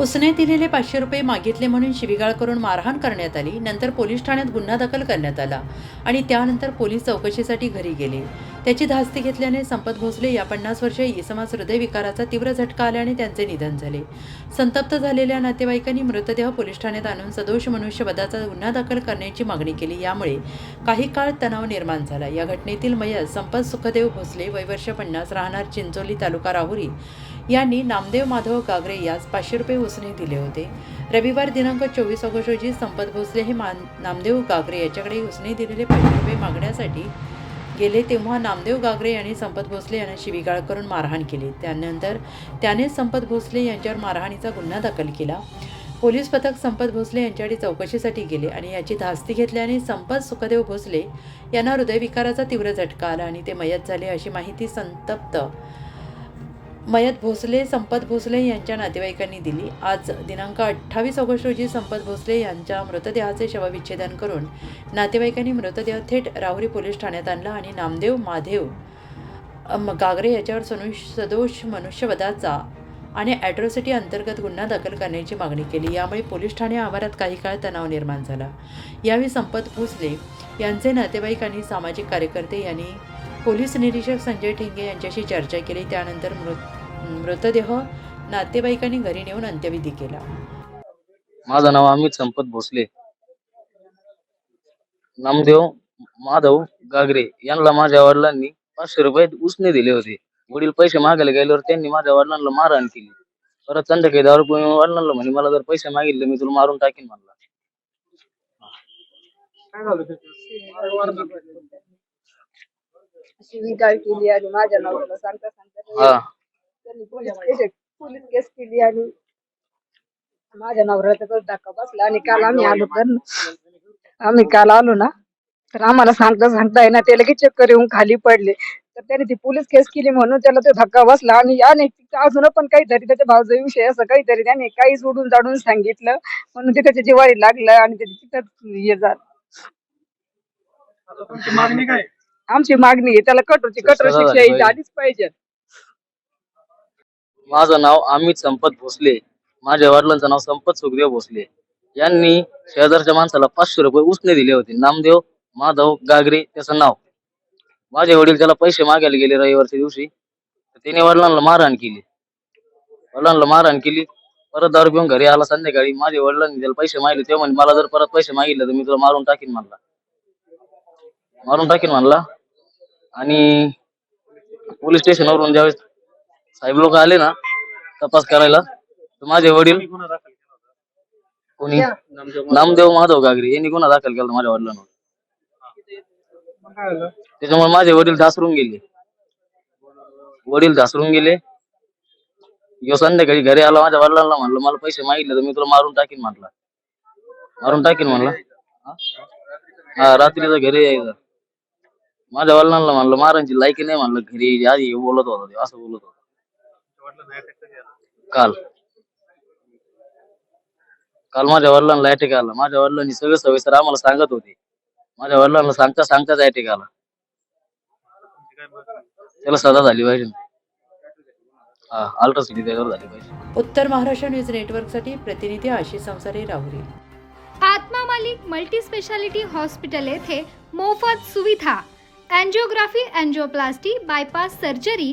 उसने दिलेले पाचशे रुपये मागितले म्हणून शिवीगाळ करून मारहाण करण्यात आली. नंतर पोलीस ठाण्यात गुन्हा दाखल करण्यात आला आणि त्यानंतर पोलीस चौकशीसाठी घरी गेले. त्याची धास्ती घेतल्याने संपत भोसले या पन्नास वर्षीय इसमास हृदयविकाराचा तीव्र झटका आल्याने त्यांचे निधन झाले. संतप्त झालेल्या नातेवाईकांनी मृतदेह पोलीस ठाण्यात आणून सदोष मनुष्यवधाचा गुन्हा दाखल करण्याची मागणी केली. यामुळे काही काळ तणाव निर्माण झाला. या घटनेतील मयत संपत सुखदेव भोसले वयवर्ष पन्नास राहणार चिंचोली तालुका राहुरी यांनी नामदेव माधव गागरे यास पाचशे रुपये उसने दिले होते. रविवार दिनांक चोवीस ऑगस्ट रोजी संपत भोसले हे मान नामदेव गागरे याच्याकडे उसने दिलेले पाचशे रुपये मागण्यासाठी गेले तेव्हा नामदेव गागरे यांनी संपत भोसले यांना शिवीगाळ करून मारहाण केली. त्यानंतर त्याने संपत भोसले यांच्यावर मारहाणीचा गुन्हा दाखल केला. पोलीस पथक संपत भोसले यांच्याकडे चौकशीसाठी गेले आणि याची धास्ती घेतल्याने संपत सुखदेव भोसले यांना हृदयविकाराचा तीव्र झटका आला आणि ते मयत झाले अशी माहिती संतप्त मयत भोसले संपत भोसले यांच्या नातेवाईकांनी दिली. आज दिनांक अठ्ठावीस ऑगस्ट रोजी संपत भोसले यांच्या मृतदेहाचे शवविच्छेदन करून नातेवाईकांनी मृतदेह थेट राहुरी पोलीस ठाण्यात आणला आणि नामदेव माधेव गागरे याच्यावर सनुष सदोष मनुष्यवधाचा आणि ॲट्रॉसिटी अंतर्गत गुन्हा दाखल करण्याची मागणी केली. यामुळे पोलीस ठाणे आवारात काही काळ तणाव निर्माण झाला. यावेळी संपत भोसले यांचे नातेवाईक आणि सामाजिक कार्यकर्ते यांनी पोलीस निरीक्षक संजय ठिंगे यांच्याशी चर्चा केली. त्यानंतर मृत मृतदेह नातेवाईकांनी घरी नेऊन अंत्यविधी केला. माझं नाव अमित संपत भोसले. नामदेव माधव गागरे यांना माझ्या वडिलांनी पाचशे रुपये उसने दिले होते. वडील पैसे मागायला गेल्यावर त्यांनी माझ्या वडिलांना मारहाण केली. परत संध्याकाळी दारू पिऊन वडिलांना म्हणे मला जर पैसे मागितले मी तुला मारून टाकीन म्हणला. शिवीगाळ केली आणि माझ्या नवऱ्याला सांगता सांगता हा. त्यांनी पोलीस केस पोलीस केस केली आणि माझ्या नवऱ्याचा तर धक्का बसला. आणि काल आम्ही आलो तर आम्ही काल आलो ना तर आम्हाला सांगता सांगता आहे ना ते लगेच चक्कर येऊन खाली पडले. तर त्याने ती पोलीस केस केली म्हणून त्याला तो धक्का बसला. आणि याने अजून पण काहीतरी त्याच्या भावचा विषय असं काहीतरी त्याने काही सोडून जाडून सांगितलं. म्हणून ते त्याच्या जिवारी लागलं आणि ते तिथं हे झालं. मागणी काय? आमची मागणी आहे त्याला कठोरची कठोर सजा शिक्षा झालीच पाहिजे. माझं नाव अमित संपत भोसले. माझ्या वडिलांचं नाव संपत सुखदेव भोसले. यांनी शेजारच्या माणसाला पाचशे रुपये उसने दिले होते. नामदेव माधव गागरे त्याचं नाव. माझे वडील त्याला पैसे मागायला गेले रविवारच्या दिवशी. त्याने वडिलांना मारहाण केली. वडिलांना मारहाण केली. परत दारू पिऊन घरी आला संध्याकाळी. माझ्या वडिलांनी त्याला पैसे मागले ते म्हणजे मला जर परत पैसे मागितले तर मी तुला मारून टाकीन म्हणला. मारून टाकीन म्हणला. आणि पोलीस स्टेशनवरून ज्यावेळेस साहेब लोक आले ना तपास करायला. तर माझे वडील कोणी? नामदेव माधव गागरे यांनी गुन्हा दाखल केला माझ्या वडिलांवर. त्याच्यामुळे माझे वडील धासरून गेले. वडील धासरून गेले. यो संध्याकाळी घरी आला माझ्या वडिलांना म्हणलं मला पैसे मागितले तर मी तुला मारून टाकीन म्हटलं. मारून टाकीन म्हणलं. हा? हा रात्रीचं घरी यायचं. माझ्या वडिलांना म्हणलं मारायची लायकी नाही म्हणलं. घरी यायची. आधी हे बोलत होता ते, असं बोलत होता वडिलांना attack कधी आला? काल. काल माझ्या वडिलांना अटॅक आला. माझ्या वडिलांनी सगळं सविस्तर आम्हाला सांगत होते. माझ्या वडिलांना सांगता सांगताच अटॅक आला? त्याला सजा झाली पाहिजे. हा अल्ट्रासिटी त्याच्यावर झाली पाहिजे. उत्तर महाराष्ट्र न्यूज नेटवर्कसाठी प्रतिनिधी आशिष संसारे राहुरी. आत्मा मालिक मल्टी स्पेशालिटी हॉस्पिटल येथे मोफत सुविधा. Angiography angioplasty bypass surgery